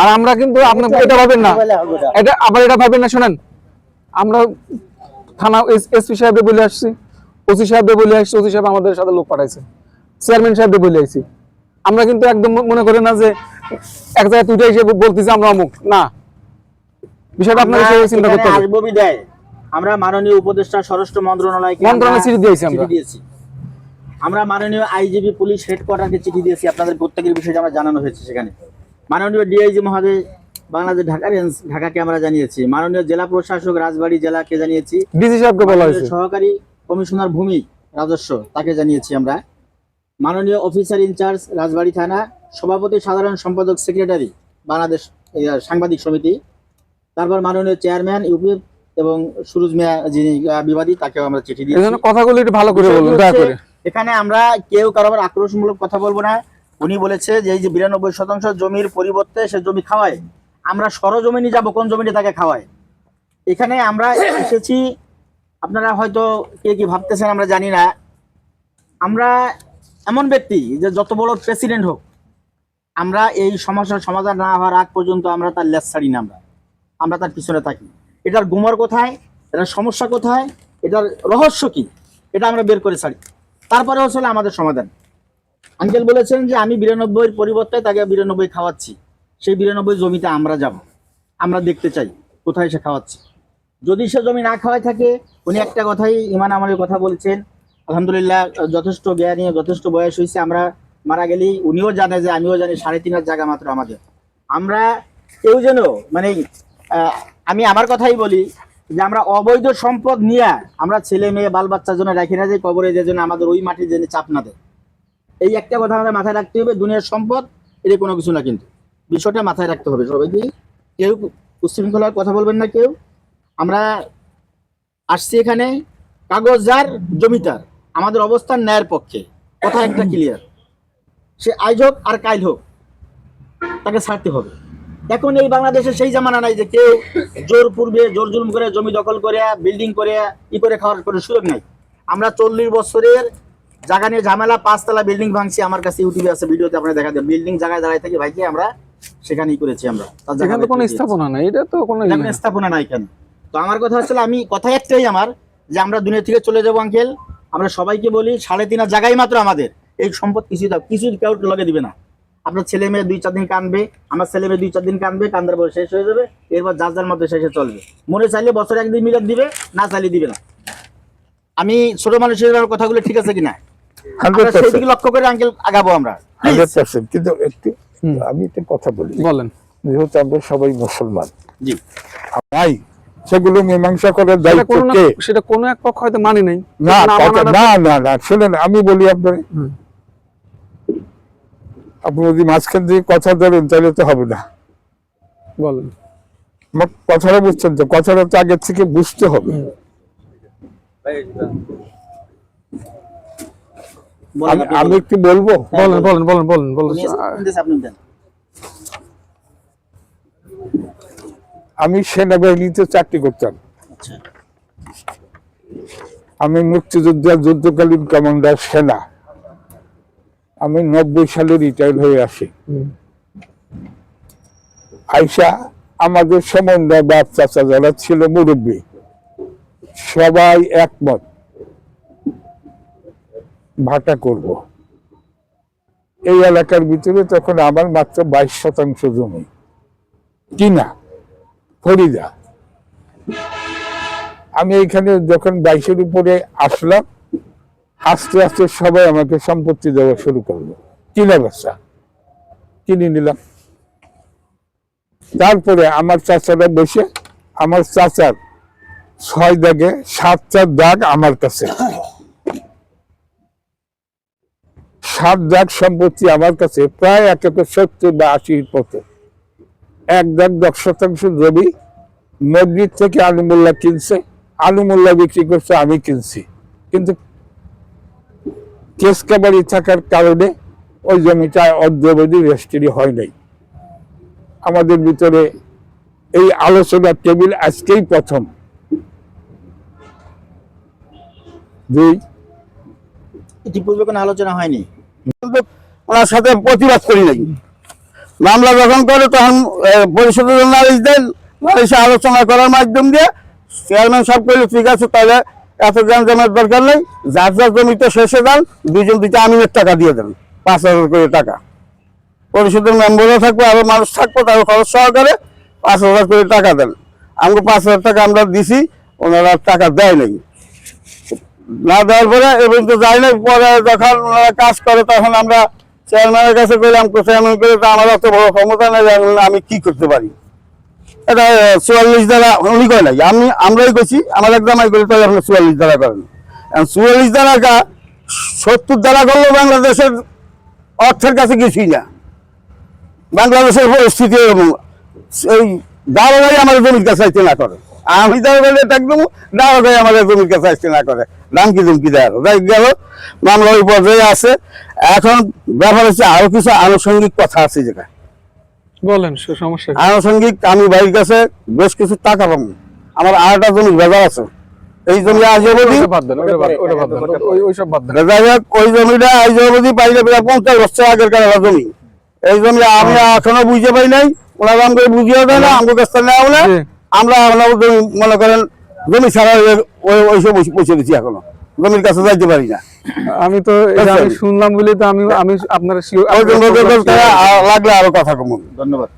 আর আমরা কিন্তু আপনি এটা ভাবেন না। এটা আবার এটা ভাবেন না শোনেন। আমরা থানা এসপি সাহেবকে বলে আসছি ওসি সাহেবকে বলে আসছি ওসি সাহেব আমাদের সাথে লোক পাঠাইছে। চেয়ারম্যান সাহেবকে বলে আসছি। আমরা কিন্তু একদম মনে করি না যে এক জায়গায় তুইটা এসে বলতেছি আমরা অমুক। না। বিষয়টা আপনাকে সেভাবে চিন্তা করতে হবে। আমরা মাননীয় উপদেষ্টা স্বরাষ্ট্র মন্ত্রণালয়কে মন্ত্রণালয়ে চিঠি দিয়েছি আমরা। দিয়েছি। আমরা মাননীয় আইজিবি পুলিশ হেডকোয়ার্টারকে চিঠি দিয়েছি। আপনাদের প্রত্যেকের বিষয়ে আমরা জানানো হয়েছে সেখানে। মাননীয় ডিআইজি মহোদয় বাংলাদেশ ঢাকা রেঞ্জ ঢাকাকে আমরা জানিয়েছি। মাননীয় জেলা প্রশাসক রাজবাড়ী জেলাকে জানিয়েছি। ডিসি সাহেবকে বলা হয়েছে। সহকারী কমিশনার ভূমি রাজস্ব তাকে জানিয়েছি আমরা। মাননীয় অফিসার ইনচার্জ রাজবাড়ী থানা সভাপতি সাধারণ সম্পাদক সেক্রেটারি বাংলাদেশ সাংবাদিক সমিতি। তারপর মাননীয় চেয়ারম্যান ইউপি এবং সুরুজ মিয়া যিনি বিবাদী তাকেও আমরা চিঠি দিয়েছি। কথাগুলো একটু ভালো করে বলুন দয়া করে। এখানে আমরা কেউ কারোর আক্রোশমূলক কথা বলব না। উনি বলেছে যে এই যে বিরানব্বই শতাংশ জমির পরিবর্তে সে জমি খাওয়ায়। আমরা সরজমিনে যাব, কোন জমিটা তাকে খাওয়ায়? এখানে আমরা এসেছি, আপনারা হয়তো কে কি ভাবতেছেন আমরা জানি না। আমরা এমন ব্যক্তি যে যত বড় প্রেসিডেন্ট হোক, আমরা এই সমস্যার সমাধান না হওয়ার আগ পর্যন্ত আমরা তার লেস ছাড়ি না আমরা। আমরা তার পিছনে থাকি। এটার গুমর কোথায়? এটার সমস্যা কোথায়? এটার রহস্য কি? এটা আমরা বের করে ছাড়ি। তারপরে হচ্ছে আমাদের সমাধান। আঙ্কেল বলেছেন যে আমি বিরানব্বইয়ের পরিবর্তে তাকে বিরানব্বই খাওয়াচ্ছি। সেই বিরানব্বই জমিতে আমরা যাব। আমরা দেখতে চাই কোথায় সে খাওয়াচ্ছে। যদি সে জমি না খাওয়াই থাকে, উনি একটা কথাই ইমান আমাদের কথা বলছেন, আলহামদুলিল্লাহ, যথেষ্ট জ্ঞানী যথেষ্ট বয়স হয়েছে, আমরা মারা গেলেই উনিও জানে যে আমিও জানি সাড়ে তিন হাজার জায়গা মাত্র আমাদের। আমরা কেউ যেন মানে আমি আমার কথাই বলি যে আমরা অবৈধ সম্পদ নিয়ে আমরা ছেলে মেয়ে, বাল বাচ্চার জন্য রাখি না যে কবরে যে জন্য আমাদের ওই মাটির জন্য চাপ না দেয়। এই একটা কথা আমাদের মাথায় রাখতে হবে, দুনিয়ার সম্পদ, এটা কোনো কিছু না কিন্তু। বিষয়টা মাথায় রাখতে হবে সবাইকে। কেউ উচ্ছৃঙ্খলার কথা বলবেন না কেউ। আমরা আসছি এখানে, কাগজ যার জমিটার আমাদের অবস্থান ন্যায়ের পক্ষে। কথা একটা ক্লিয়ার সে আজ হোক আর কাল হোক, তাকে ছাড়তে হবে। এখন এই বাংলাদেশে সেই জামানা নাই যে কেউ জোর পূর্বে, জোর জুলুম করে জমি দখল করে বিল্ডিং করে ই করে খাওয়ার কোনো সুযোগ নাই। আমরা চল্লিশ বছরের জায়গা নিয়ে ঝামেলা পাঁচতলা বিল্ডিং ভাঙছি আমার কাছে ইউটিউবে আছে ভিডিওতে আপনারা দেখা যায় বিল্ডিং জায়গায় দাঁড়ায় থেকে ভাইকে আমরা সেখানেই করেছি আমরা। তার জায়গা এখানে তো কোনো স্থাপনা নাই এটা তো কোনো এখানে স্থাপনা নাই কেন? তো আমার কথা হচ্ছে আমি কথা একটাই আমার যে আমরা দুনিয়া থেকে চলে যাব আঙ্কেল। আমরা সবাইকে বলি সাড়ে তিন জায়গায় মাত্র আমাদের। এই সম্পদ কিছু দাও কিছু কেউ লগে দিবে না। আপনার ছেলে মেয়ে দুই চার দিন কানবে আমার ছেলে মেয়ে দুই চার দিন কানবে কান্দার পর শেষ হয়ে যাবে এরপর যার যার মধ্যে শেষে চলবে। মনে চাইলে বছরে একদিন মিলাদ দিবে না চাইলে দিবে না। আমি ছোট মানুষের কথাগুলো ঠিক আছে কিনা? লক্ষ্য করে আঙ্কেল আগাবো আমরা। হান্ড্রেড পার্সেন্ট কিন্তু একটু আমি একটা কথা বলি। বলেন। যেহেতু আমরা সবাই মুসলমান। জি। সেগুলো মীমাংসা করার সেটা দায়িত্ব কে? সেটা কোনো এক পক্ষ হয়তো মানি নাই। না না না না না শুনেন আমি বলি আপনার আপনি যদি মাঝখান দিয়ে কথা ধরেন তাহলে তো হবে না। বলেন। কথাটা বুঝছেন তো? কথাটা তো আগের থেকে বুঝতে হবে। আমি একটু বলব? বলেন বলেন। বলেন বলেন বলেন আমি সেনাবাহিনীতে চাকরি করতাম। আচ্ছা। আমি মুক্তিযোদ্ধা যুদ্ধকালীন কমান্ডার সেনা। আমি নব্বই সালে রিটায়ার হয়ে আসি। আইসা আমাদের সমন্বয় বাপ চাচা যারা ছিল মুরব্বী সবাই একমত। ভাটা করব। এই এলাকার ভিতরে তখন আমার মাত্র বাইশ শতাংশ জমি। কিনা ফরিদা। আমি এইখানে যখন বাইশের উপরে আসলাম আস্তে আস্তে সবাই আমাকে সম্পত্তি দেওয়া শুরু করল। কিনা বেচা কিনে নিলাম। তারপরে আমার চাচারা বসে, আমার চাচার ছয় দাগে সাতটা দাগ আমার কাছে। সাত দাগ সম্পত্তি আমার কাছে প্রায় এক একর সত্তর বা আশির পথে এক দাগ দশ শতাংশ জমি মসজিদ থেকে আলুমুল্লাহ কিনছে আলুমুল্লাহ বিক্রি করছে, আমি কিনছি। কিন্তু কেস কাবারি থাকার কারণে ওই জমিটা অদ্যবধি রেজিস্ট্রি হয় নাই। আমাদের ভিতরে এই আলোচনার টেবিল আজকেই প্রথম। দুই, ইতিপূর্বে কোনো আলোচনা হয়নি? ওনার সাথে প্রতিবাদ করি নাই। মামলা যখন করে তখন পরিষদের নালিশ দেন, নালিশে আলোচনা করার মাধ্যম দিয়ে চেয়ারম্যান সব করলে ঠিক আছে, তাহলে এত গ্রাম জমার দরকার নেই, যার যার জমিতে শেষে দেন দুজন দুইটা আমিনের টাকা দিয়ে দেন, পাঁচ হাজার করে টাকা। পরিষদের মেম্বারও থাকবে, আরও মানুষ থাকব, তারও খরচ সহকারে পাঁচ হাজার করে টাকা দেন। আমাকে পাঁচ হাজার টাকা আমরা দিছি, ওনারা টাকা দেয় নাই। না দেওয়ার পরে এবং তো যাই নাই, পরে যখন ওনারা কাজ করে, তখন আমরা চেয়ারম্যানের কাছে গেলাম চেয়ারম্যান করে তো আমার অত বড় ক্ষমতা নেই, আমি- কি করতে পারি? এটা চুয়াল্লিশ দ্বারা উনি কয় নাই, আমি, আমরাই করছি আমার একদম করে তাহলে আপনি চুয়াল্লিশ দ্বারা করেন চুয়াল্লিশ দ্বারা কা সত্তর দ্বারা করলেও বাংলাদেশের অর্থের কাছে কিছুই না। বাংলাদেশের পরিস্থিতি এরকম, এই দারোগাই আমার জমির কাছে আসতে না করে। আমি দারোগাই একদম দারোগাই আমাদের জমির কাছে আসতে না করে। দামকি আরও। যাই গেল মামলা ওই পর্যায়ে আছে এখন ব্যাপার হচ্ছে আরও কিছু আনুষঙ্গিক কথা আছে যেটা বলেন সমস্যা আনুষঙ্গিক আমি বাড়ির কাছে বেশ কিছু টাকা পাবো। আমার আরেকটা জমি বাজার আছে। এই জমি আজ অবধি ওটা বাদ দেন ওটা বাদ ওটা বাদ দেন। ওই জমিটা আজ অবধি পাইলে প্রায় পঞ্চাশ বছর আগের কারণে জমি। এই জমি আমি এখনও বুঝতে পাই নাই। ওনারা আমাকে বুঝিয়ে দেয় না আমাকে কাছ থেকে নেওয়া। আমরা জমি মনে করেন জমি ছাড়া ওই- ওই- ওইসব বসে দিচ্ছি এখনও। জমির কাছে যাইতে পারি না। আমি তো আমি শুনলাম বলে তো আমি আমি আপনার লাগলে আরও কথা কমন। ধন্যবাদ।